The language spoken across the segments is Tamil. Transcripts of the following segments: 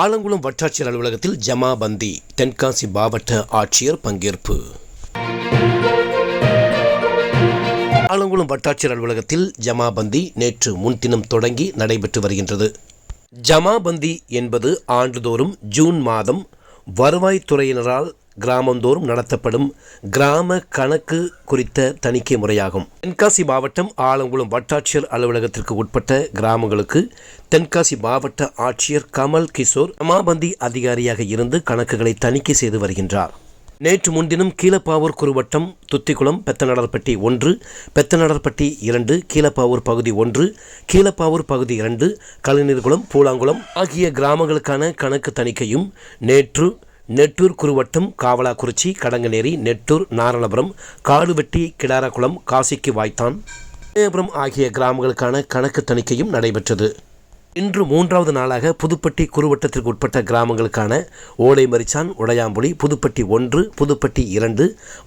ஆலங்குளம் வட்டாட்சியர் அலுவலகத்தில் ஜமாபந்தி தென்காசி மாவட்ட ஆட்சியர் பங்கேற்பு. ஆலங்குளம் வட்டாட்சியர் அலுவலகத்தில் ஜமாபந்தி நேற்று முன்தினம் தொடங்கி நடைபெற்று வருகின்றது. ஜமாபந்தி என்பது ஆண்டுதோறும் ஜூன் மாதம் வருவாய்த்துறையினரால் கிராமந்தோறும் நடத்தப்படும் கிராம கணக்கு குறித்த தணிக்கை முறையாகும். தென்காசி மாவட்டம் ஆலங்குளம் வட்டாட்சியர் அலுவலகத்திற்கு உட்பட்ட கிராமங்களுக்கு தென்காசி மாவட்ட ஆட்சியர் கமல் கிஷோர் ஜமாபந்தி அதிகாரியாக இருந்து கணக்குகளை தணிக்கை செய்து வருகின்றார். நேற்று முன்தினம் கீழப்பாவூர் குறுவட்டம் துத்திக்குளம் பெத்தநடர்பட்டி ஒன்று பெத்தநடர்பட்டி இரண்டு கீழப்பாவூர் பகுதி ஒன்று கீழப்பாவூர் பகுதி இரண்டு கலைஞர்குளம் பூலாங்குளம் ஆகிய கிராமங்களுக்கான கணக்கு தணிக்கையும் நேற்று நெட்டூர் குருவட்டம் காவலாக்குறிச்சி கடங்கநேரி நெட்டூர் நாரணபுரம் காடுவெட்டி கிடாரக்குளம் காசிக்கு வாய்த்தான். விஜயபுரம் ஆகிய கிராமங்களுக்கான கணக்கு தணிக்கையும் நடைபெற்றது. இன்று மூன்றாவது நாளாக புதுப்பட்டி குறுவட்டத்திற்கு உட்பட்ட கிராமங்களுக்கான ஓடைமரிச்சான் உடையாம்புலி புதுப்பட்டி ஒன்று புதுப்பட்டி இரண்டு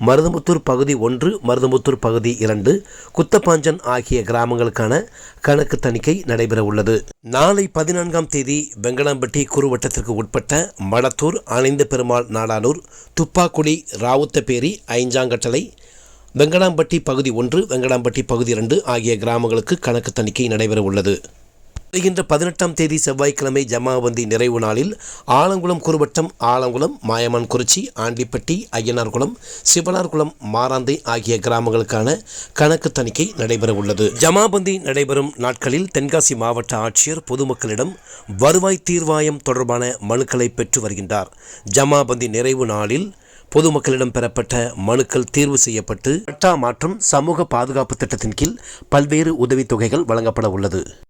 மருதமுத்தூர் பகுதி ஒன்று மருதமுத்தூர் பகுதி இரண்டு குத்தப்பாஞ்சன் ஆகிய கிராமங்களுக்கான கணக்கு தணிக்கை நடைபெற உள்ளது. நாளை பதினான்காம் தேதி வெங்கடாம்பட்டி குறுவட்டத்திற்கு உட்பட்ட மடத்தூர் ஆனந்த பெருமாள் நாடானூர் துப்பாக்குடி ராவுத்தப்பேரி ஐஞ்சாங்கட்டளை வெங்கடாம்பட்டி பகுதி ஒன்று வெங்கடாம்பட்டி பகுதி இரண்டு ஆகிய கிராமங்களுக்கு கணக்கு தணிக்கை நடைபெற உள்ளது. வருகின்ற பதினெட்டாம் தேதி செவ்வாய்க்கிழமை ஜமாபந்தி நிறைவு நாளில் ஆலங்குளம் குறுவட்டம் ஆலங்குளம் மாயமான் குறிச்சி ஆண்டிப்பட்டி ஐயனார்குளம் சிவனார்குளம் மாராந்தை ஆகிய கிராமங்களுக்கான கணக்கு தணிக்கை நடைபெற உள்ளது. ஜமாபந்தி நடைபெறும் நாட்களில் தென்காசி மாவட்ட ஆட்சியர் பொதுமக்களிடம் வருவாய் தீர்வாயம் தொடர்பான மனுக்களை பெற்று வருகின்றார். ஜமாபந்தி நிறைவு நாளில் பொதுமக்களிடம் பெறப்பட்ட மனுக்கள் தீர்வு செய்யப்பட்டு பட்டா மாற்றம் சமூக பாதுகாப்பு திட்டத்தின் கீழ் பல்வேறு உதவித்தொகைகள் வழங்கப்பட உள்ளது.